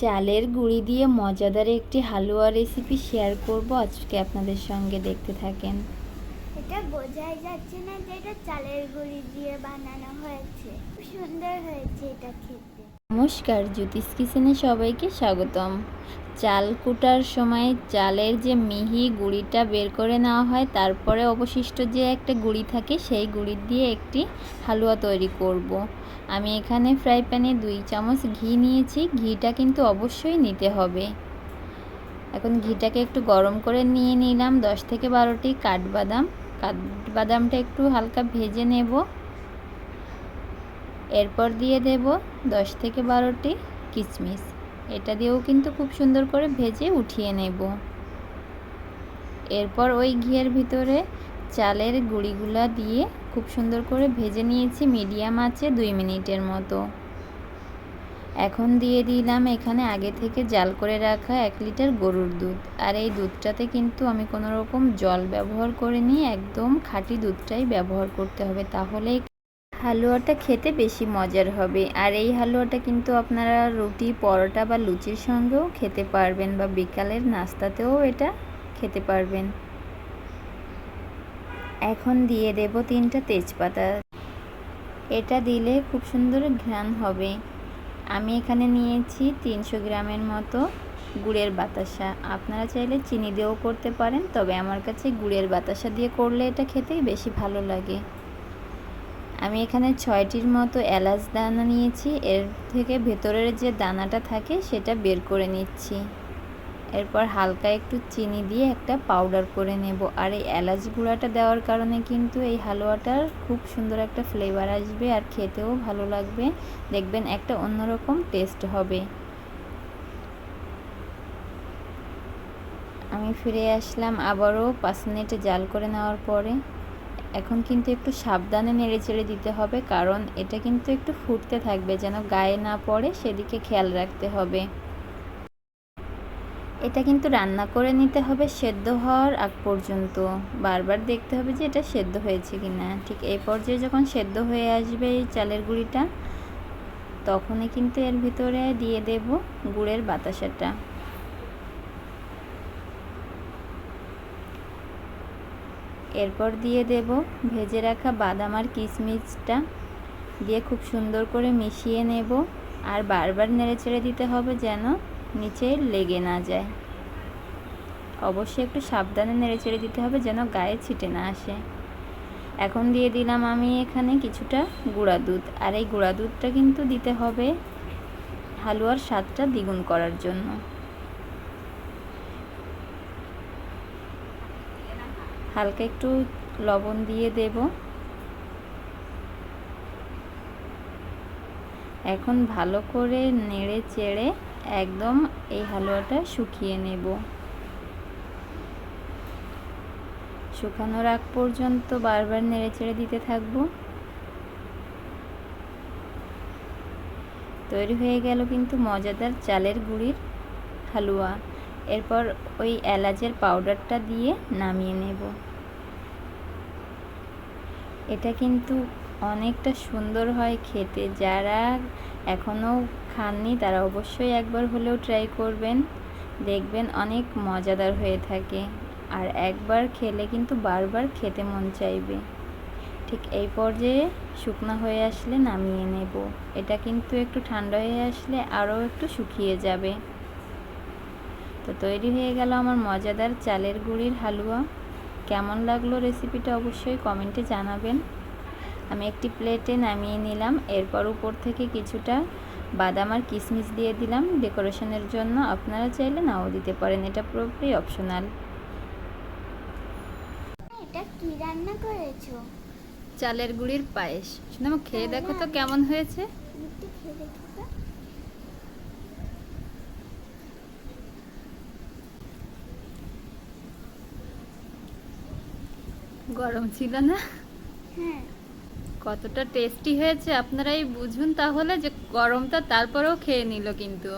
চালের গুঁড়ি দিয়ে মজাদার একটি হালুয়া রেসিপি শেয়ার করব আজকে আপনাদের সঙ্গে দেখতে থাকেন। এটা বোঝাই যাচ্ছে না যে এটা চালের গুঁড়ি দিয়ে বানানো হয়েছে। সুন্দর হয়েছে এটা খেতে। নমস্কার জ্যোতিষ কিচেনে সবাইকে স্বাগতম। চাল কুটার সময় চালের যে মিহি গুঁড়িটা বের করে নেওয়া হয়, তারপরে অবশিষ্ট যে একটা গুঁড়ি থাকে, সেই গুঁড়ি দিয়ে একটি হালুয়া তৈরি করব। আমি এখানে ফ্রাই প্যানে দুই চামচ ঘি নিয়েছি। ঘিটা কিন্তু অবশ্যই নিতে হবে। এখন ঘিটাকে একটু গরম করে নিয়ে নিলাম। দশ থেকে বারোটি কাঠবাদাম। কাঠবাদামটা একটু হালকা ভেজে নেব। এরপর দিয়ে দেব দশ থেকে বারোটি কিশমিশ। এটা দিয়েও কিন্তু খুব সুন্দর করে ভেজে উঠিয়ে নেব। এরপর ওই ঘিয়ের ভিতরে চালের গুঁড়িগুলা দিয়ে খুব সুন্দর করে ভেজে নিয়েছি মিডিয়াম আছে দুই মিনিটের মতো। এখন দিয়ে দিলাম এখানে আগে থেকে জাল করে রাখা এক লিটার গরুর দুধ। আর এই দুধটাতে কিন্তু আমি কোনো রকম জল ব্যবহার করিনি, একদম খাঁটি দুধটাই ব্যবহার করতে হবে তাহলে হালুয়াটা খেতে বেশি মজার হবে। আর এই হালুয়াটা কিন্তু আপনারা রুটি, পরোটা বা লুচির সঙ্গেও খেতে পারবেন বা বিকালের নাস্তাতেও এটা খেতে পারবেন। এখন দিয়ে দেব তিনটা তেজপাতা। এটা দিলে খুব সুন্দর ঘ্রাণ হবে। আমি এখানে নিয়েছি তিনশো গ্রামের মতো গুড়ের বাতাসা। আপনারা চাইলে চিনি দিয়েও করতে পারেন, তবে আমার কাছে গুড়ের বাতাসা দিয়ে করলে এটা খেতেই বেশি ভালো লাগে। আমি এখানে ছয়টির মতো এলাচ দানা নিয়েছি। এর থেকে ভেতরের যে দানাটা থাকে সেটা বের করে নিচ্ছি। এরপর হালকা একটু চিনি দিয়ে একটা পাউডার করে নেব। আর এই এলাচ গুঁড়াটা দেওয়ার কারণে কিন্তু এই হালুয়াটার খুব সুন্দর একটা ফ্লেভার আসবে আর খেতেও ভালো লাগবে। দেখবেন একটা অন্যরকম টেস্ট হবে। আমি ফিরে আসলাম আবারও পাঁচ মিনিটে জাল করে নেওয়ার পরে। এখন কিন্তু একটু সাবধানে নেড়ে চেড়ে দিতে হবে, কারণ এটা কিন্তু একটু ফুটতে থাকবে, যেন গায়ে না পড়ে সেদিকে খেয়াল রাখতে হবে। এটা কিন্তু রান্না করে নিতে হবে সেদ্ধ হওয়ার আগ পর্যন্ত। বারবার দেখতে হবে যে এটা সেদ্ধ হয়েছে কি না ঠিক এই পর্যায়ে যখন সেদ্ধ হয়ে আসবে এই চালের গুঁড়িটা, তখনই কিন্তু এর ভিতরে দিয়ে দেব গুড়ের বাতাসাটা। এরপর দিয়ে দেব ভেজে রাখা বাদাম আর কিশমিশটা দিয়ে খুব সুন্দর করে মিশিয়ে নেব। আর বারবার নেড়ে চেড়ে দিতে হবে যেন নিচে লেগে না যায়। অবশ্যই একটু সাবধানে নেড়ে চেড়ে দিতে হবে যেন গায়ে ছিটে না আসে। এখন দিয়ে দিলাম আমি এখানে কিছুটা গুঁড়া দুধ। আর এই গুঁড়া দুধটা কিন্তু দিতে হবে হালুয়ার স্বাদটা দ্বিগুণ করার জন্য। হালকা একটু লবণ দিয়ে দেব। এখন ভালো করে নেড়ে চেড়ে একদম এই হালুয়াটা শুকিয়ে নেব। শুকানোর আগ পর্যন্ত বারবার নেড়ে চেড়ে দিতে থাকব। তৈরি হয়ে গেল কিন্তু মজাদার চালের গুঁড়ির হালুয়া। এরপর ওই এলাচের পাউডারটা দিয়ে নামিয়ে নেব। এটা কিন্তু অনেকটা সুন্দর হয় খেতে। যারা এখনও খাননি, তারা অবশ্যই একবার হলেও ট্রাই করবেন। দেখবেন অনেক মজাদার হয়ে থাকে। আর একবার খেলে কিন্তু বারবার খেতে মন চাইবে। ঠিক এই পর্যায়ে শুকনো হয়ে আসলে নামিয়ে নেব। এটা কিন্তু একটু ঠান্ডা হয়ে আসলে আরও একটু শুকিয়ে যাবে। তো তৈরি হয়ে গেল আমার মজাদার চালের গুঁড়ির হালুয়া। কেমন লাগল রেসিপিটা অবশ্যই কমেন্টে জানাবেন। আমি একটি প্লেটে নামিয়ে নিলাম এরপর উপর থেকে কিছুটা বাদাম আর কিশমিশ দিয়ে দিলাম। ডেকোরেশনের জন্য আপনারা চাইলে নাও দিতে পারেন এটা পুরোপুরি অপশনাল এটা কি রান্না করেছ? চালের গুঁড়ির পায়েস। শুনে খেয়ে দেখো তো কেমন হয়েছে। খেয়ে দেখো তো। গরম ছিল না? হ্যাঁ। কতটা টেস্টি হয়েছে আপনারাই বুঝুন তাহলে যে গরমটা তারপরেও খেয়ে নিল কিন্তু।